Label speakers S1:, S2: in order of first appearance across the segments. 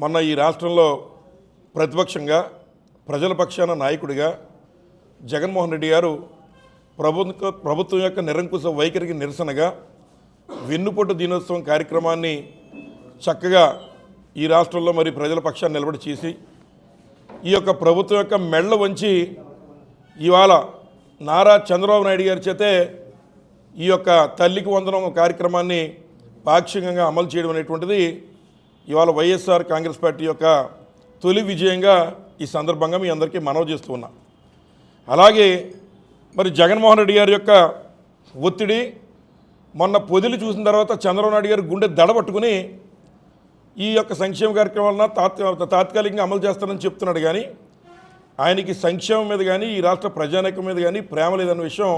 S1: మొన్న ఈ రాష్ట్రంలో ప్రతిపక్షంగా ప్రజల పక్షాన నాయకుడిగా జగన్మోహన్ రెడ్డి గారు ప్రభుత్వ ప్రభుత్వం యొక్క నిరంకుశ వైఖరికి నిరసనగా వెన్నుపొట్టు దినోత్సవం కార్యక్రమాన్ని చక్కగా ఈ రాష్ట్రంలో మరి ప్రజల పక్షాన్ని నిలబడి చేసి ఈ యొక్క ప్రభుత్వం యొక్క మెళ్ళ వంచి ఇవాళ నారా చంద్రబాబు నాయుడు గారి చేతే ఈ యొక్క తల్లికి వందనం కార్యక్రమాన్ని పాక్షికంగా అమలు చేయడం అనేటువంటిది ఇవాళ వైఎస్ఆర్ కాంగ్రెస్ పార్టీ యొక్క తొలి విజయంగా ఈ సందర్భంగా మీ అందరికీ మనవి చేస్తూ ఉన్నా. అలాగే మరి జగన్మోహన్ రెడ్డి గారి యొక్క ఒత్తిడి మొన్న పొదిలి చూసిన తర్వాత చంద్రబాబు నాయుడు గారి గుండె దడబట్టుకుని ఈ యొక్క సంక్షేమ కార్యక్రమాలను తాత్కా తాత్కాలికంగా అమలు చేస్తానని చెప్తున్నాడు కానీ ఆయనకి సంక్షేమం మీద కానీ ఈ రాష్ట్ర ప్రజానీకం మీద కానీ ప్రేమ లేదన్న విషయం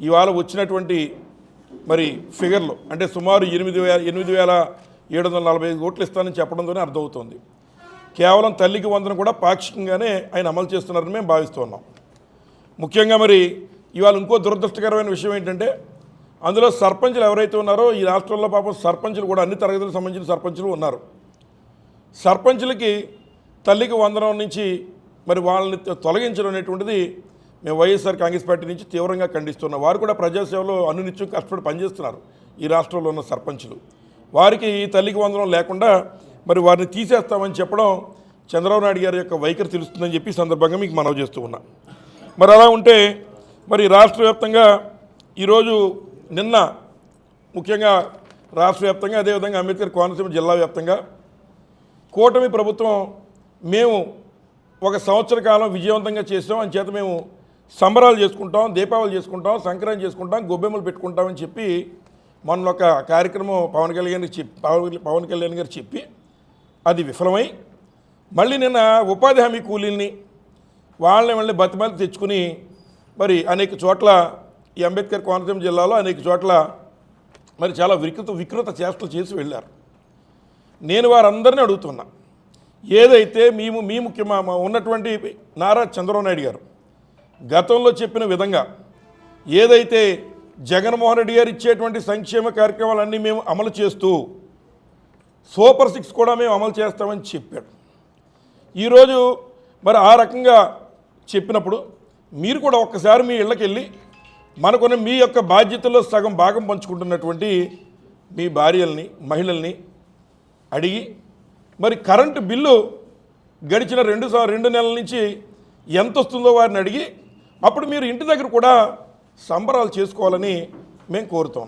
S1: ఇవాళ వచ్చినటువంటి మరి ఫిగర్లు. అంటే సుమారు ఎనిమిది వేల ఎనిమిది వేల ఏడు వందల నలభై ఐదు కోట్లు ఇస్తానని చెప్పడంతోనే అర్థమవుతోంది. కేవలం తల్లికి వందన కూడా పాక్షికంగానే ఆయన అమలు చేస్తున్నారని మేము భావిస్తున్నాం. ముఖ్యంగా మరి ఇవాళ ఇంకో దురదృష్టకరమైన విషయం ఏంటంటే అందులో సర్పంచులు ఎవరైతే ఉన్నారో ఈ రాష్ట్రంలో పాపం సర్పంచులు కూడా అన్ని తరగతులకు సంబంధించిన సర్పంచులు ఉన్నారు. సర్పంచులకి తల్లికి వందనం నుంచి మరి వాళ్ళని తొలగించడం అనేటువంటిది మేము వైఎస్ఆర్ కాంగ్రెస్ పార్టీ నుంచి తీవ్రంగా ఖండిస్తున్నాం. వారు కూడా ప్రజాసేవలో అనునిత్యం కష్టపడి పనిచేస్తున్నారు ఈ రాష్ట్రంలో ఉన్న సర్పంచులు. వారికి తల్లికి వందనం లేకుండా మరి వారిని తీసేస్తామని చెప్పడం చంద్రబాబు నాయుడు గారి యొక్క వైఖరి తెలుస్తుందని చెప్పి సందర్భంగా మీకు మనవి చేస్తూ ఉన్నా. మరి అలా ఉంటే మరి రాష్ట్ర వ్యాప్తంగా ఈరోజు నిన్న ముఖ్యంగా రాష్ట్ర వ్యాప్తంగా అదేవిధంగా అంబేద్కర్ కోనసీమ జిల్లా వ్యాప్తంగా కూటమి ప్రభుత్వం మేము ఒక సంవత్సర కాలం విజయవంతంగా చేసాం అని చేత మేము సంబరాలు చేసుకుంటాం దీపావళి చేసుకుంటాం సంక్రాంతి చేసుకుంటాం గొబ్బెమ్మలు పెట్టుకుంటామని చెప్పి మొన్న ఒక కార్యక్రమం పవన్ కళ్యాణ్ చెప్పి పవన్ పవన్ కళ్యాణ్ గారు చెప్పి అది విఫలమై మళ్ళీ నిన్న ఉపాధి హామీ కూలీల్ని వాళ్ళని మళ్ళీ బతిమాలి తెచ్చుకుని మరి అనేక చోట్ల ఈ అంబేద్కర్ కోనసీమ జిల్లాలో అనేక చోట్ల మరి చాలా వికృత వికృత చేష్టలు చేసి వెళ్ళారు. నేను వారందరినీ అడుగుతున్నా ఏదైతే మేము మీ ముఖ్యమా మా ఉన్నటువంటి నారా చంద్రబాబు నాయుడు గారు గతంలో చెప్పిన విధంగా ఏదైతే జగన్మోహన్ రెడ్డి గారు ఇచ్చేటువంటి సంక్షేమ కార్యక్రమాలన్నీ మేము అమలు చేస్తూ సూపర్ సిక్స్ కూడా మేము అమలు చేస్తామని చెప్పాడు. ఈరోజు మరి ఆ రకంగా చెప్పినప్పుడు మీరు కూడా ఒక్కసారి మీ ఇళ్ళకి వెళ్ళి మనకున్న మీ యొక్క బాధ్యతల్లో సగం భాగం పంచుకుంటున్నటువంటి మీ భార్యల్ని మహిళల్ని అడిగి మరి కరెంటు బిల్లు గడిచిన రెండు రెండు నెలల నుంచి ఎంత వస్తుందో వారిని అడిగి అప్పుడు మీరు ఇంటి దగ్గర కూడా సంబరాలు చేసుకోవాలని మేము కోరుతాం